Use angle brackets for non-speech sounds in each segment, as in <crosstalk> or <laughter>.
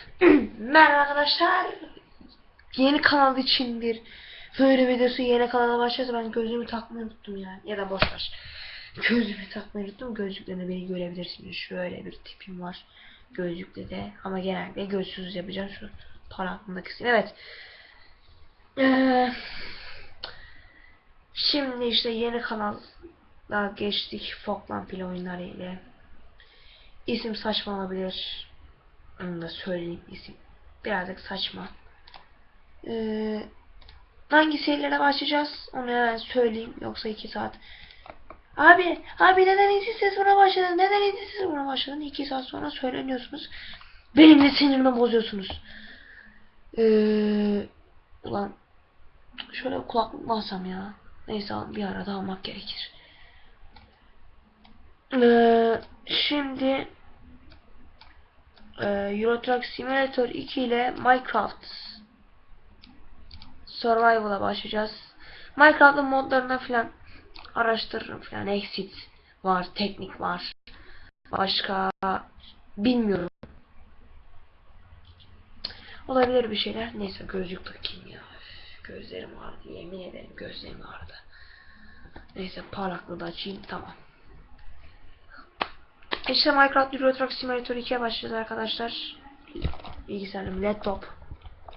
<clears throat> Merhaba arkadaşlar. Yeni kanal için bir böyle videosu yeni kanala başlıyorsa ben gözlüğümü takmayı unuttum yani. Ya da boş ver. Gözlüğümü takmayı unuttum. Gözlükle beni görebilirsiniz. Şöyle bir tipim var. Gözlükle de. Ama genelde gözsüz yapacağım şu parlaklığındaki kısım. Evet. Ee, şimdi işte yeni kanala geçtik. Falkland pil oyunları ile. İsim saçma olabilir. Onu da söyleyeyim isim. Birazcık saçma. Ee, hangi serilere başlayacağız? Onu hemen söyleyeyim. Yoksa iki saat. Abi, abi neden insiz ses buna başladın? Neden insiz ses buna başladın? İki saat sonra söyleniyorsunuz. Benim de sinirimi bozuyorsunuz. Ee, ulan şöyle kulaklık mı alsam ya? Neyse bir arada almak gerekir. Ee, şimdi Euro Truck Simulator 2 ile Minecraft Survival'a başlayacağız. Minecraft'ın modlarına falan araştırırım falan. Exit var, teknik var. Başka bilmiyorum. Olabilir bir şeyler. Neyse gözlük takayım ya. Gözlerim ağrıdı. Yemin ederim gözlerim ağrıdı. Neyse parlaklığı da açayım. Tamam. İşte Minecraft Euro Truck Simulator 2'ye başlayacağız arkadaşlar. Bilgisayarım laptop.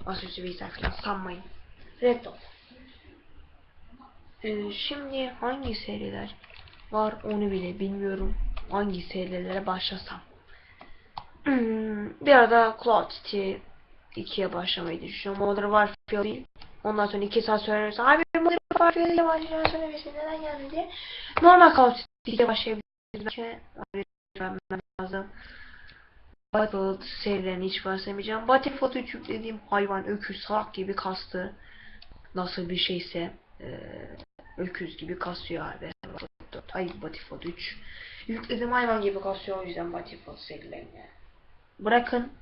Masaüstü bilgisayar falan sanmayın. Laptop. Ee, şimdi hangi seriler var onu bile bilmiyorum. Hangi serilere başlasam. Hmm, bir arada Cloud City 2'ye başlamayı düşünüyorum. Modern Warfare değil. Ondan sonra 2 saat söylenirse abi Modern Warfare ile başlayacağını söylemesin neden geldi diye. Normal Cloud City 2'ye başlayabiliriz. Belki vermem lazım. Battlefield serilerini hiç bahsetmeyeceğim. Battlefield 3 yüklediğim hayvan öküz salak gibi kastı. Nasıl bir şeyse e, öküz gibi kasıyor abi. Battlefield 4. Ay Battlefield 3. Yüklediğim hayvan gibi kasıyor o yüzden Battlefield serilerini. Bırakın.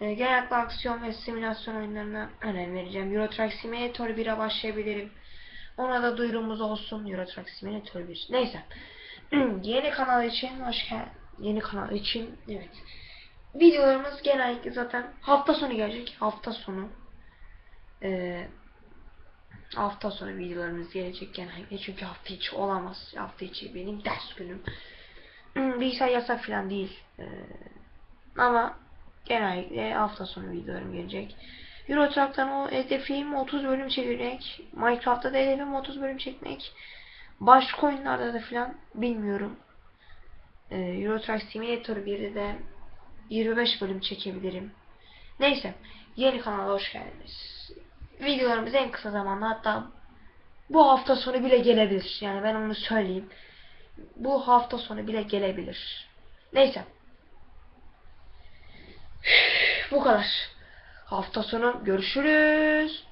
E, genellikle aksiyon ve simülasyon oyunlarına önem vereceğim. Euro Truck Simulator 1'e başlayabilirim. Ona da duyurumuz olsun. Euro Truck Simulator 1. Neyse. <clears throat> yeni kanal için hoş geldin. Yeni kanal için evet. Videolarımız genellikle zaten hafta sonu gelecek. Hafta sonu. Ee, hafta sonu videolarımız gelecek genellikle. Çünkü hafta içi olamaz. Hafta içi benim ders günüm. Bilgisayar yasak falan değil. Ee, ama genellikle hafta sonu videolarım gelecek. Euro Truck'tan o hedefim 30 bölüm çekmek. Minecraft'ta da hedefim 30 bölüm çekmek. Başka oyunlarda da filan bilmiyorum. Ee, Euro Truck Simulator 1'de de 25 bölüm çekebilirim. Neyse. Yeni kanala hoş geldiniz. Videolarımız en kısa zamanda hatta bu hafta sonu bile gelebilir. Yani ben onu söyleyeyim. Bu hafta sonu bile gelebilir. Neyse. Bu kadar. Hafta sonu görüşürüz.